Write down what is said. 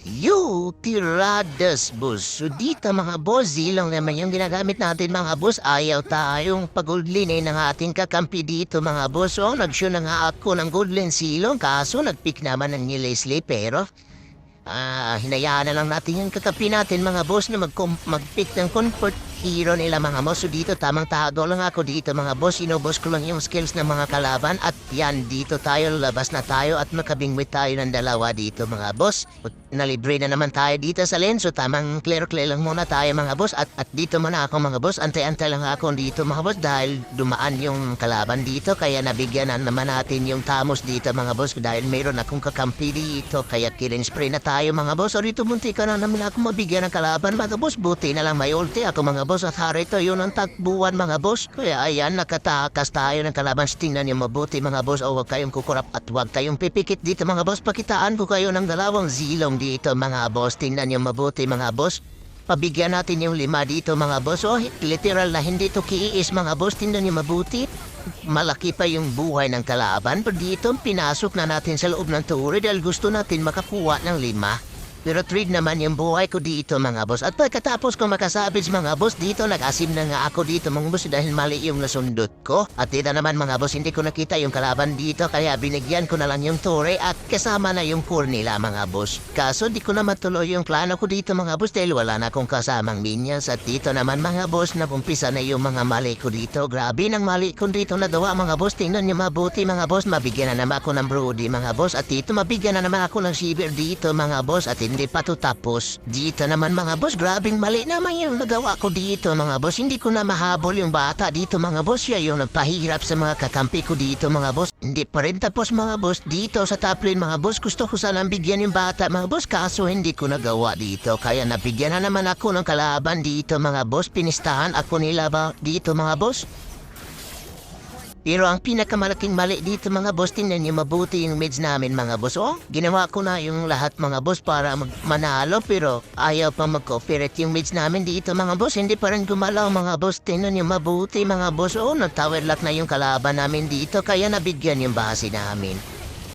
Yo, tiradas, boss. So dito mga boss, zilong naman yung ginagamit natin mga boss. Ayaw tayong pagudlin ng ating kakampi dito mga boss. So nag-show na nga ako ng goodlin silong. Kaso nag-pick naman ng ni Leslie pero... Ah, hinayaan na lang natin yung kakampi natin mga boss na mag mag-pick ng comfort hero nila mga boss. So dito tamang tago lang ako dito mga boss. Inubos ko lang yung skills ng mga kalaban at yan dito tayo labas na tayo at makabingwit tayo ng dalawa dito mga boss. Nalibre na naman tayo dito sa lane. So tamang clear-clear lang muna tayo mga boss. At, at dito muna ako mga boss. Antay-antay lang ako dito mga boss dahil dumaan yung kalaban dito. Kaya nabigyan na naman natin yung tamos dito mga boss. Dahil mayroon akong kakampi dito. Kaya killing spray na tayo mga boss. O rito munti ka na namin ako mabigyan ng kalaban mga boss. Buti na lang may ulti ako mga boss. At harito yun ang takbuhan mga boss. Kaya ayan nakatakas tayo ng kalaban. Tingnan niyo mabuti mga boss. O huwag kayong kukurap at huwag kayong pipikit dito mga boss. Pakitaan ko kayo ng dalawang zilong dito mga boss. Tingnan niyo mabuti mga boss. Pabigyan natin yung lima dito mga boss. Oh, literal na hindi to kiis mga boss. Tingnan niyo mabuti. Malaki pa yung buhay ng kalaban. Pero dito pinasok na natin sa loob ng turi dahil gusto natin makakuha ng lima. Pero treat naman yung buhay ko dito mga boss. At pagkatapos ko makasabits mga boss dito, nag-asim na nga ako dito mga boss dahil mali yung nasundot ko. At dito naman mga boss, hindi ko nakita yung kalaban dito kaya binigyan ko na lang yung tore at kasama na yung core nila mga boss. Kaso di ko na matuloy yung plano ko dito mga boss dahil wala na akong kasamang minions. At dito naman mga boss, napumpisa na yung mga mali ko dito. Grabe ng mali ko dito nagawa mga boss. Tingnan niyo mabuti mga boss. Mabigyan na naman ako ng brody mga boss. At dito mabigyan na naman ako ng shiver dito mga boss. At hindi pa to tapos. Dito naman mga boss, grabing mali naman yung nagawa ko dito mga boss. Hindi ko na mahabol yung bata dito mga boss. Siya yung nagpahirap sa mga kakampi ko dito mga boss. Hindi pa rin tapos mga boss. Dito sa top lane mga boss, gusto ko sanang bigyan yung bata mga boss. Kaso hindi ko nagawa dito. Kaya nabigyan na naman ako ng kalaban dito mga boss. Pinistahan ako nila ba dito mga boss. Pero ang pinakamalaking mali dito mga boss, tingnan niyo mabuti yung mids namin mga boss. Oh, ginawa ko na yung lahat mga boss para mag manalo pero ayaw pa mag-cooperate yung mids namin dito mga boss. Hindi pa rin gumalaw mga boss. Tingnan niyo mabuti mga boss. Oh, nag-tower lock na yung kalaban namin dito kaya nabigyan yung base namin.